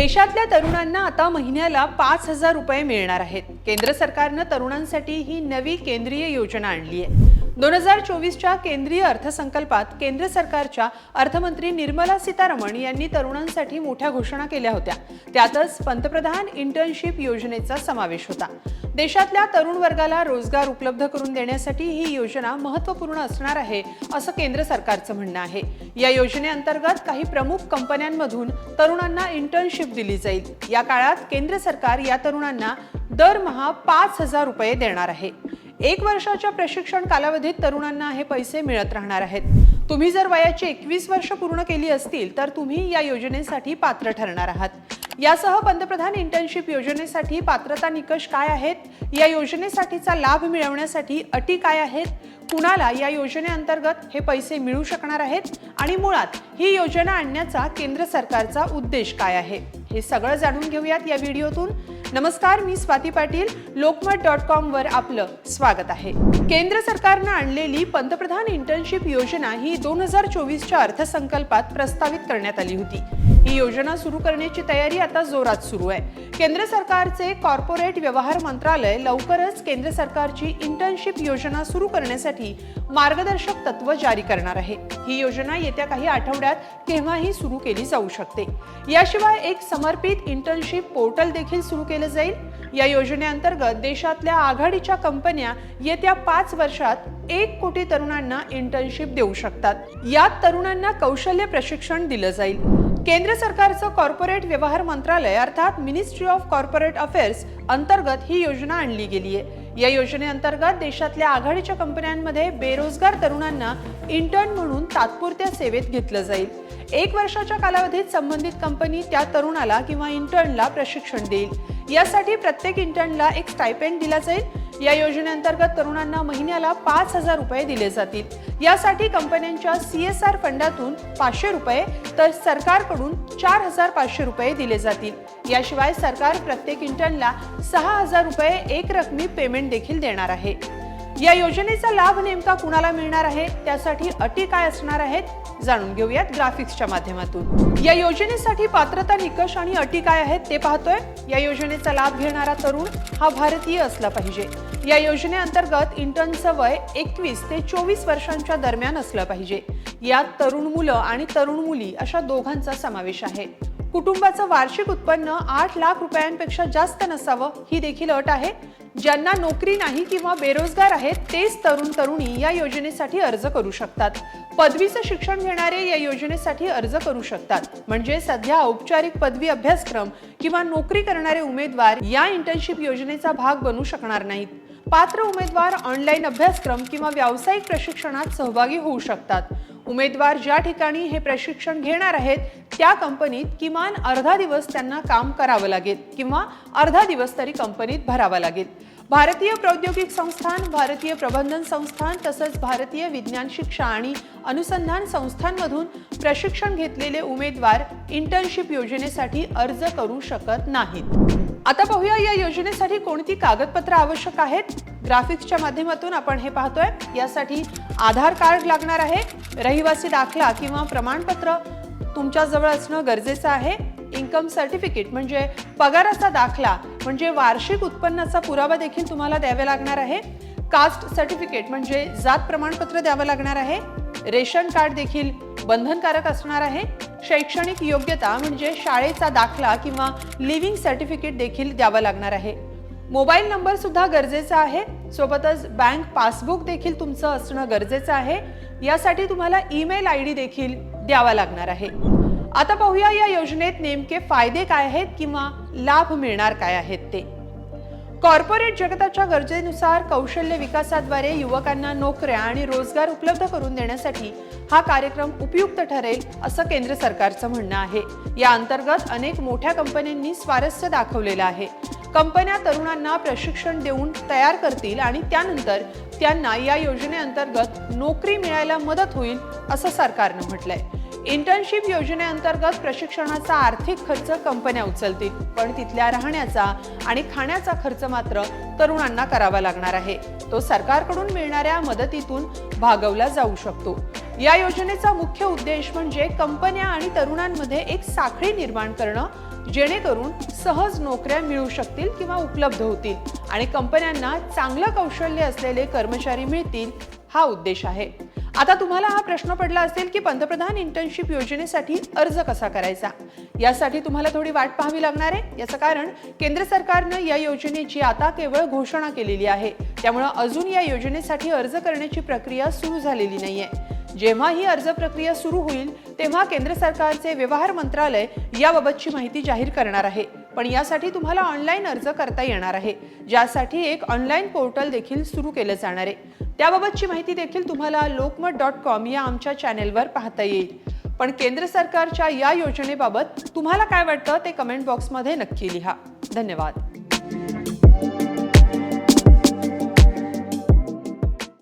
देशातल्या तरुणांना आता महिन्याला पाच हजार रुपये मिळणार आहेत. केंद्र सरकारनं तरुणांसाठी ही नवी केंद्रीय योजना आणली आहे. दोन हजार चोवीसच्या केंद्रीय अर्थसंकल्पात केंद्र सरकारच्या अर्थमंत्री निर्मला सीतारमण यांनी तरुणांसाठी मोठ्या घोषणा केल्या होत्या. त्यातच पंतप्रधान इंटर्नशिप योजनेचा समावेश होता. देशातल्या तरुण वर्गाला रोजगार उपलब्ध करून देण्यासाठी ही योजना महत्त्वपूर्ण असणार आहे असं केंद्र सरकारचं म्हणणं आहे. या योजनेअंतर्गत काही प्रमुख कंपन्यांमधून तरुणांना इंटर्नशिप दिली जाईल. या काळात केंद्र सरकार या तरुणांना दरमहा पाच हजार रुपये देणार आहे. एक वर्षाच्या प्रशिक्षण कालावधीत तरुणांना हे पैसे मिळत राहणार आहेत. तुम्ही जर वयाची एकवीस वर्ष पूर्ण केली असतील तर तुम्ही या योजनेसाठी पात्र ठरणार आहात. यासह पंतप्रधान इंटर्नशिप योजनेसाठी पात्रता निकष काय आहेत? या योजनेसाठीचा लाभ मिळवण्यासाठी अटी काय आहेत? कुणाला या योजनेअंतर्गत हे पैसे मिळू शकणार आहेत? आणि मुळात ही योजना आणण्याचा केंद्र सरकारचा उद्देश काय आहे? हे सगळं जाणून घेऊयात या व्हिडिओतून. नमस्कार मी स्वाती पाटील. लोकमत डॉट कॉम वर आपलं स्वागत आहे. केंद्र सरकारनं आणलेली पंतप्रधान इंटर्नशिप योजना ही दोन हजार चोवीसच्या अर्थसंकल्पात प्रस्तावित करण्यात आली होती. ही योजना सुरू करण्याची तयारी आता जोरात सुरू आहे. केंद्र सरकारचे कॉर्पोरेट व्यवहार मंत्रालय लवकरच केंद्र सरकारची इंटर्नशिप योजना सुरू करण्यासाठी मार्गदर्शक तत्व जारी करणार आहे. ही योजना येत्या काही आठवड्यात केव्हाही सुरू केली जाऊ शकते. याशिवाय एक समर्पित इंटर्नशिप पोर्टल देखील सुरू केलं जाईल. या योजनेअंतर्गत देशातल्या आघाडीच्या कंपन्या येत्या पाच वर्षात एक कोटी तरुणांना इंटर्नशिप देऊ शकतात. यात तरुणांना कौशल्य प्रशिक्षण दिलं जाईल. केंद्र सरकारचं कॉर्पोरेट व्यवहार मंत्रालय अर्थात मिनिस्ट्री ऑफ कॉर्पोरेट अफेअर्स अंतर्गत ही योजना आणली गेली आहे. या योजनेअंतर्गत देशातल्या आघाडीच्या कंपन्यांमध्ये बेरोजगार तरुणांना इंटर्न म्हणून तात्पुरत्या सेवेत घेतलं जाईल. एक वर्षाच्या कालावधीत संबंधित कंपनी त्या तरुणाला किंवा इंटर्नला प्रशिक्षण देईल. यासाठी प्रत्येक इंटर्नला एक स्टायपेंड दिला जाईल. या योजनेअंतर्गत तरुणांना महिन्याला पाच हजार रुपये दिले जातील. यासाठी कंपन्यांच्या सी एस आर फंडातून पाचशे रुपये तर सरकारकडून चार हजार पाचशे रुपये दिले जातील. याशिवाय सरकार प्रत्येक इंटर्नला सहा हजार रुपये एक रकमी पेमेंट देखील देणार आहे. या योजनेचा लाभ नेमका कुणाला मिळणार आहे? त्यासाठी अटी काय असणार आहेत? जाणून घेऊयात ग्राफिक्सच्या माध्यमातून. या योजनेसाठी पात्रता निकष आणि अटी काय आहेत ते पाहतोय. या योजनेचा लाभ घेणारा तरुण हा भारतीय असला पाहिजे. या योजनेअंतर्गत इंटर्नचं वय एकवीस ते चोवीस वर्षांच्या दरम्यान असलं पाहिजे. यात तरुण मुलं आणि तरुण मुली अशा दोघांचा समावेश आहे. कुटुंबाचं वार्षिक उत्पन्न आठ लाख रुपयांपेक्षा जास्त नसावं ही देखील अट आहे. ज्यांना नोकरी नाही किंवा बेरोजगार आहेत तेच तरुण तरुणी या योजनेसाठी अर्ज करू शकतात. पदवीचं शिक्षण घेणारे या योजनेसाठी अर्ज करू शकतात. म्हणजे सध्या औपचारिक पदवी अभ्यासक्रम किंवा नोकरी करणारे उमेदवार या इंटर्नशिप योजनेचा भाग बनू शकणार नाहीत. पात्र उमेदवार ऑनलाईन अभ्यासक्रम किंवा व्यावसायिक प्रशिक्षणात सहभागी होऊ शकतात. उमेदवार ज्या ठिकाणी हे प्रशिक्षण घेणार आहेत त्या कंपनीत किमान अर्धा दिवस त्यांना काम करावं लागेल किंवा अर्धा दिवस तरी कंपनीत भरावा लागेल. भारतीय प्रौद्योगिक संस्थान भारतीय प्रबंधन संस्थान तसंच भारतीय विज्ञान शिक्षा आणि अनुसंधान संस्थांमधून प्रशिक्षण घेतलेले उमेदवार इंटर्नशिप योजनेसाठी अर्ज करू शकत नाहीत. आता पाहूया या योजनेसाठी कोणती कागदपत्र आवश्यक आहेत? ग्राफिक्सच्या माध्यमातून आपण हे पाहतोय. यासाठी आधार कार्ड लागणार आहे. रहिवासी दाखला किंवा प्रमाणपत्र तुमच्याजवळ असणं गरजेचं आहे. इन्कम सर्टिफिकेट म्हणजे पगाराचा दाखला म्हणजे वार्षिक उत्पन्नाचा पुरावा देखील तुम्हाला द्यावे लागणार आहे. कास्ट सर्टिफिकेट म्हणजे जात प्रमाणपत्र द्यावं लागणार आहे. रेशन कार्ड देखील बंधनकारक असणार आहे. शैक्षणिक योग्यता म्हणजे शाळेचा दाखला किंवा लिव्हिंग सर्टिफिकेट देखील द्यावं लागणार आहे. मोबाईल नंबर सुद्धा गरजेचा आहे. सोबतच बँक पासबुक देखील तुमचं असणं गरजेचं आहे. यासाठी तुम्हाला ईमेल आय डी देखील द्यावा लागणार आहे. आता पाहूया या योजनेत नेमके फायदे काय आहेत किंवा लाभ मिळणार काय आहेत ते. कॉर्पोरेट जगताच्या गरजेनुसार कौशल्य विकासाद्वारे युवकांना नोकऱ्या आणि रोजगार उपलब्ध करून देण्यासाठी हा कार्यक्रम उपयुक्त ठरेल असं केंद्र सरकारचं म्हणणं आहे. या अंतर्गत अनेक मोठ्या कंपन्यांनी स्वारस्य दाखवलेलं आहे. कंपन्या तरुणांना प्रशिक्षण देऊन तयार करतील आणि त्यानंतर त्यांना या योजनेअंतर्गत नोकरी मिळायला मदत होईल असं सरकारनं म्हटलंय. इंटर्नशिप योजनेअंतर्गत प्रशिक्षणाचा आर्थिक खर्च कंपन्या उचलतील. पण तिथल्या राहण्याचा आणि खाण्याचा खर्च मात्र तरुणांना करावा लागणार आहे. तो सरकारकडून मिळणाऱ्या मदतीतून भागवला जाऊ शकतो. या योजनेचा मुख्य उद्देश म्हणजे कंपन्या आणि तरुणांमध्ये एक साखळी निर्माण करणं जेणेकरून सहज नोकऱ्या मिळू शकतील किंवा उपलब्ध होतील आणि कंपन्यांना चांगलं कौशल्य असलेले कर्मचारी मिळतील हा उद्देश आहे. आता तुम्हाला हा प्रश्न पडला असेल की पंतप्रधान इंटर्नशिप योजनेसाठी अर्ज कसा करायचा? यासाठी तुम्हाला थोडी वाट पाहावी लागणार आहे. याचं कारण केंद्र सरकारनं या योजनेची आता केवळ घोषणा केलेली आहे. त्यामुळं अजून या योजनेसाठी अर्ज करण्याची प्रक्रिया सुरू झालेली नाहीये. जेव्हा ही अर्ज प्रक्रिया सुरू होईल तेव्हा केंद्र सरकारचे व्यवहार मंत्रालय याबाबतची माहिती जाहीर करणार आहे. पण यासाठी तुम्हाला ऑनलाईन अर्ज करता येणार आहे. ज्यासाठी एक ऑनलाईन पोर्टल देखील सुरू केलं जाणार आहे. त्याबाबतची माहिती देखील तुम्हाला लोकमत डॉट कॉम या आमच्या चॅनेलवर पाहता येईल. पण केंद्र सरकारच्या या योजनेबाबत तुम्हाला काय वाटतं ते कमेंट बॉक्समध्ये नक्की लिहा. धन्यवाद.